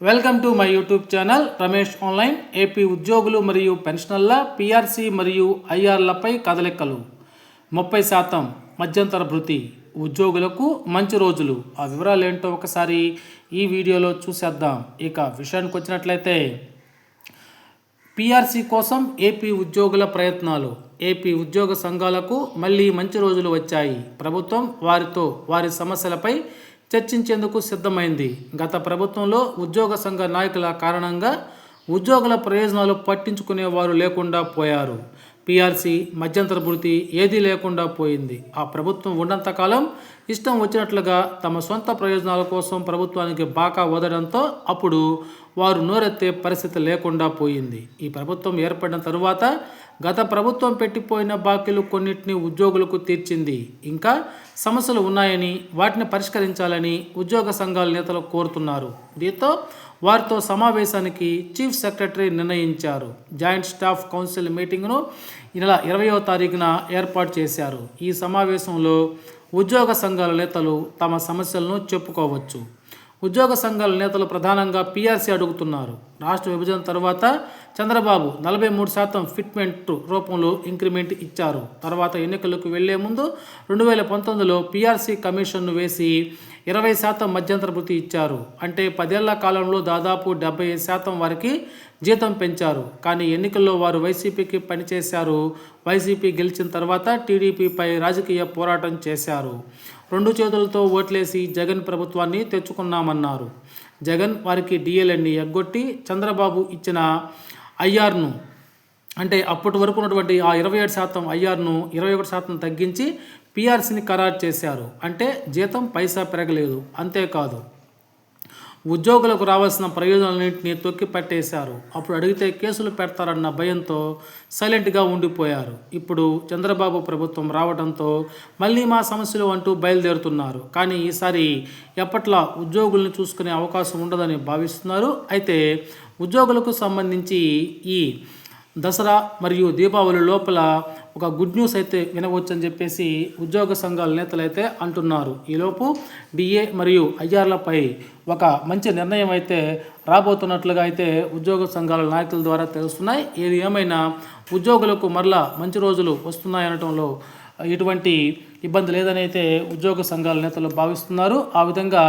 Welcome to my YouTube channel Ramesh online AP ఉద్యోగులు మరియు పెన్షనర్ల PRC మరియు ఐఆర్లపై కదలికలు. ముప్పై శాతం మధ్యంతర భృతి. ఉద్యోగులకు మంచి రోజులు. ఆ వివరాలు ఏంటో ఒకసారి ఈ వీడియోలో చూసేద్దాం. ఇక విషయానికి వచ్చినట్లయితే పీఆర్సీ కోసం ఏపీ ఉద్యోగుల ప్రయత్నాలు. ఏపీ ఉద్యోగ సంఘాలకు మళ్ళీ మంచి రోజులు వచ్చాయి. ప్రభుత్వం వారితో వారి సమస్యలపై చర్చించేందుకు సిద్ధమైంది. గత ప్రభుత్వంలో ఉద్యోగ సంఘ నాయకుల కారణంగా ఉద్యోగుల ప్రయోజనాలు పట్టించుకునేవారు లేకుండా పోయారు. పీఆర్సీ మధ్యంతర భృతి ఏదీ లేకుండా పోయింది. ఆ ప్రభుత్వం ఉన్నంతకాలం ఇష్టం వచ్చినట్లుగా తమ సొంత ప్రయోజనాల కోసం ప్రభుత్వానికి బాకా వదడంతో అప్పుడు వారు నోరెత్తే పరిస్థితి లేకుండా పోయింది. ఈ ప్రభుత్వం ఏర్పడిన తరువాత గత ప్రభుత్వం పెట్టిపోయిన బాకీలు కొన్నిటిని ఉద్యోగులకు తీర్చింది. ఇంకా సమస్యలు ఉన్నాయని వాటిని పరిష్కరించాలని ఉద్యోగ సంఘాల నేతలు కోరుతున్నారు. దీంతో వారితో సమావేశానికి చీఫ్ సెక్రటరీ నిర్ణయించారు. జాయింట్ స్టాఫ్ కౌన్సిల్ మీటింగ్ను ఈ నెల ఇరవయో తారీఖున ఏర్పాటు చేశారు. ఈ సమావేశంలో ఉద్యోగ సంఘాల నేతలు తమ సమస్యలను చెప్పుకోవచ్చు. ఉద్యోగ సంఘాల నేతలు ప్రధానంగా పీఆర్సీ అడుగుతున్నారు. రాష్ట్ర విభజన తర్వాత చంద్రబాబు నలభై మూడు శాతం ఫిట్మెంట్ రూపంలో ఇంక్రిమెంట్ ఇచ్చారు. తర్వాత ఎన్నికలకు వెళ్ళే ముందు రెండు వేల పంతొమ్మిదిలో పీఆర్సీ కమిషన్ను వేసి ఇరవై శాతం మధ్యంతర భృతి ఇచ్చారు. అంటే పదేళ్ళ కాలంలో దాదాపు డెబ్బై శాతం వారికి జీతం పెంచారు. కానీ ఎన్నికల్లో వారు వైసీపీకి పనిచేశారు. వైసీపీ గెలిచిన తర్వాత టీడీపీపై రాజకీయ పోరాటం చేశారు. రెండు చేతులతో ఓట్లేసి జగన్ ప్రభుత్వాన్ని తెచ్చుకున్నామన్నారు. జగన్ వారికి డిఎల్ఎన్ని ఎగ్గొట్టి చంద్రబాబు ఇచ్చిన ఐఆర్ను అంటే అప్పటి వరకు ఉన్నటువంటి ఆ ఇరవై ఏడు శాతం ఐఆర్ను ఇరవై ఒకటి శాతం తగ్గించి పిఆర్సీని ఖరారు చేశారు. అంటే జీతం పైసా పెరగలేదు. అంతేకాదు ఉద్యోగులకు రావాల్సిన ప్రయోజనాలన్నింటినీ తొక్కి పట్టేశారు. అప్పుడు అడిగితే కేసులు పెడతారన్న భయంతో సైలెంట్గా ఉండిపోయారు. ఇప్పుడు చంద్రబాబు ప్రభుత్వం రావడంతో మళ్ళీ మా సమస్యలు అంటూ బయలుదేరుతున్నారు. కానీ ఈసారి ఎప్పట్లా ఉద్యోగుల్ని చూసుకునే అవకాశం ఉండదని భావిస్తున్నారు. అయితే ఉద్యోగులకు సంబంధించి ఈ దసరా మరియు దీపావళి లోపల ఒక గుడ్ న్యూస్ అయితే వినవచ్చు అని చెప్పేసి ఉద్యోగ సంఘాల నేతలు అయితే అంటున్నారు. ఈలోపు డిఏ మరియు ఐఆర్లపై ఒక మంచి నిర్ణయం అయితే రాబోతున్నట్లుగా అయితే ఉద్యోగ సంఘాల నాయకుల ద్వారా తెలుస్తున్నాయి. ఏది ఏమైనా ఉద్యోగులకు మరలా మంచి రోజులు వస్తున్నాయనటంలో ఎటువంటి ఇబ్బంది లేదని అయితే ఉద్యోగ సంఘాల నేతలు భావిస్తున్నారు. ఆ విధంగా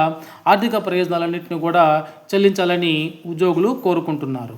ఆర్థిక ప్రయోజనాలన్నింటినీ కూడా చెల్లించాలని ఉద్యోగులు కోరుకుంటున్నారు.